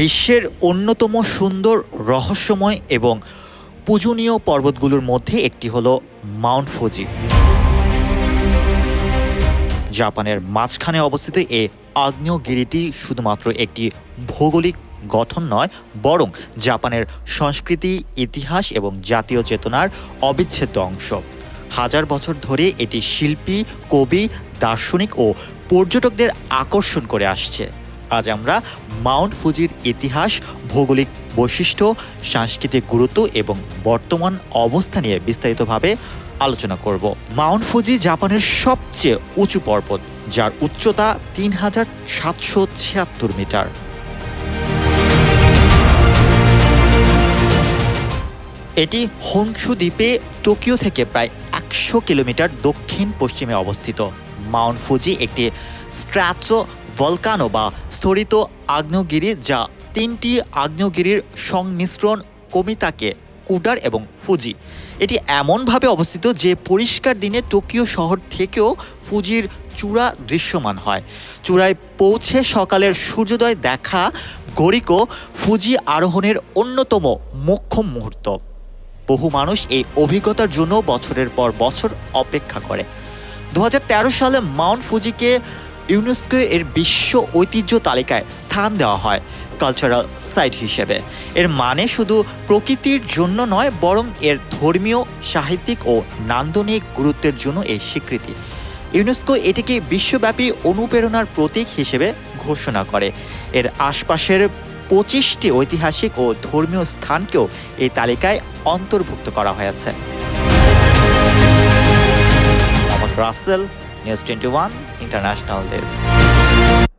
বিশ্বের অন্যতম সুন্দর, রহস্যময় এবং পূজনীয় পর্বতগুলোর মধ্যে একটি হল মাউন্ট ফুজি। জাপানের মাঝখানে অবস্থিত এ আগ্নেয়গিরিটি শুধুমাত্র একটি ভৌগোলিক গঠন নয়, বরং জাপানের সংস্কৃতি, ইতিহাস এবং জাতীয় চেতনার অবিচ্ছেদ্য অংশ। হাজার বছর ধরে এটি শিল্পী, কবি, দার্শনিক ও পর্যটকদের আকর্ষণ করে আসছে। আজ আমরা মাউন্ট ফুজির ইতিহাস, ভৌগোলিক বৈশিষ্ট্য, সাংস্কৃতিক গুরুত্ব এবং বর্তমান অবস্থা নিয়ে বিস্তারিতভাবে আলোচনা করব। মাউন্ট ফুজি জাপানের সবচেয়ে উঁচু পর্বত, যার উচ্চতা তিন হাজার সাতশো ছিয়াত্তর মিটার। এটি হোংশু দ্বীপে টোকিও থেকে প্রায় একশো কিলোমিটার দক্ষিণ পশ্চিমে অবস্থিত। মাউন্ট ফুজি একটি স্ট্র্যাচো ভলকানো বা স্থরিত আগ্নেয়গিরি যা তিনটি আগ্নেয়গিরির সংমিশ্রণ কমিতাকে কুডার এবং ফুজি। এটি এমনভাবে অবস্থিত যে পরিষ্কার দিনে টোকিও শহর থেকেও ফুজির চূড়া দৃশ্যমান হয়। চূড়ায় পৌঁছে সকালের সূর্যোদয় দেখা গরিকো ফুজি আরোহণের অন্যতম মোক্ষম মুহূর্ত। বহু মানুষ এই অভিজ্ঞতার জন্য বছরের পর বছর অপেক্ষা করে। দু হাজার তেরো সালে মাউন্ট ফুজিকে ইউনেস্কো এর বিশ্ব ঐতিহ্য তালিকায় স্থান দেওয়া হয় কালচারাল সাইট হিসেবে। এর মানে শুধু প্রকৃতির জন্য নয়, বরং এর ধর্মীয়, সাহিত্যিক ও নান্দনিক গুরুত্বের জন্য এই স্বীকৃতি। ইউনেস্কো এটিকে বিশ্বব্যাপী অনুপ্রেরণার প্রতীক হিসেবে ঘোষণা করে। এর আশপাশের পঁচিশটি ঐতিহাসিক ও ধর্মীয় স্থানকেও এই তালিকায় অন্তর্ভুক্ত করা হয়েছে। Rasel News 21 International Desk.